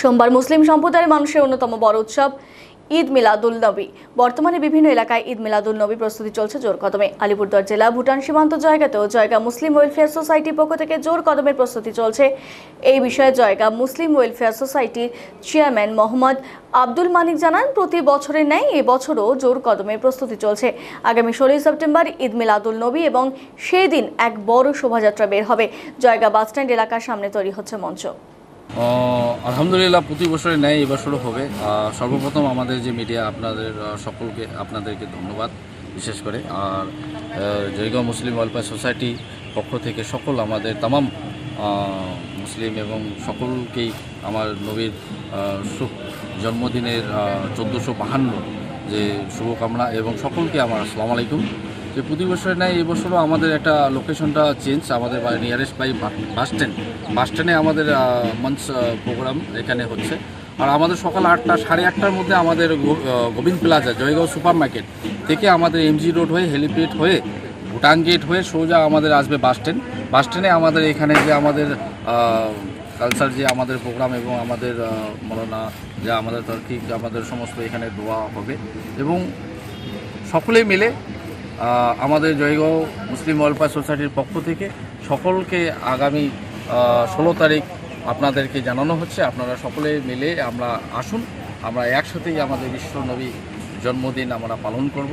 সোমবার মুসলিম সম্প্রদায়ের মানুষের অন্যতম বড় উৎসব ঈদ মিলাদুল নবী। বর্তমানে বিভিন্ন এলাকায় ঈদ মিলাদুল নবী প্রস্তুতি চলছে জোর কদমে। আলিপুরদুয়ার জেলা ভুটান সীমান্ত জায়গাতেও জয়গা মুসলিম ওয়েলফেয়ার সোসাইটির পক্ষ থেকে জোর কদমের প্রস্তুতি চলছে। এই বিষয়ে জয়গা মুসলিম ওয়েলফেয়ার সোসাইটির চেয়ারম্যান মোহাম্মদ আব্দুল মানিক জানান, প্রতি বছরের ন্যায় এবছরও জোর কদমে প্রস্তুতি চলছে। আগামী ষোলোই সেপ্টেম্বর ঈদ মিলাদুল নবী এবং সেই দিন এক বড় শোভাযাত্রা বের হবে। জয়গা বাসস্ট্যান্ড এলাকার সামনে তৈরি হচ্ছে মঞ্চ। আলহামদুলিল্লাহ প্রতি বছরের ন্যায় এবছরও হবে। সর্বপ্রথম আমাদের যে মিডিয়া, আপনাদের সকলকে আপনাদেরকে ধন্যবাদ বিশেষ করে। আর জয়গাঁও মুসলিম ওয়েলফেয়ার সোসাইটি পক্ষ থেকে সকল আমাদের তামাম মুসলিম এবং সকলকেই আমার নবীর সুখ, জন্মদিনের চোদ্দোশো বাহান্ন যে শুভকামনা এবং সকলকে আমার আসসালামু আলাইকুম। যে প্রতি বছরের ন্যায় এবছরও আমাদের একটা লোকেশনটা চেঞ্জ আমাদের nearest by bus stand bus স্ট্যান্ডে আমাদের মঞ্চ প্রোগ্রাম এখানে হচ্ছে। আর আমাদের সকাল আটটা, সাড়ে আটটার মধ্যে আমাদের Gobinda plaza Jaigaon super market থেকে আমাদের এমজি রোড হয়ে হেলিপ্যাড হয়ে, ভুটান গেট হয়ে সোজা আমাদের আসবে বাস স্ট্যান্ড বাস স্ট্যান্ডে আমাদের এখানে যে আমাদের কালচার যে আমাদের প্রোগ্রাম এবং আমাদের মৌলানা যে আমাদের তার্কিক, আমাদের সমস্ত এখানে দোয়া হবে। এবং সকলে মিলে আমাদের জয়গাঁও মুসলিম ওয়েলফেয়ার সোসাইটির পক্ষ থেকে সকলকে আগামী ষোলো তারিখ আপনাদেরকে জানানো হচ্ছে। আপনারা সকলে মিলে আমরা আসুন, আমরা একসাথেই আমাদের বিশ্ব নবী জন্মদিন আমরা পালন করব।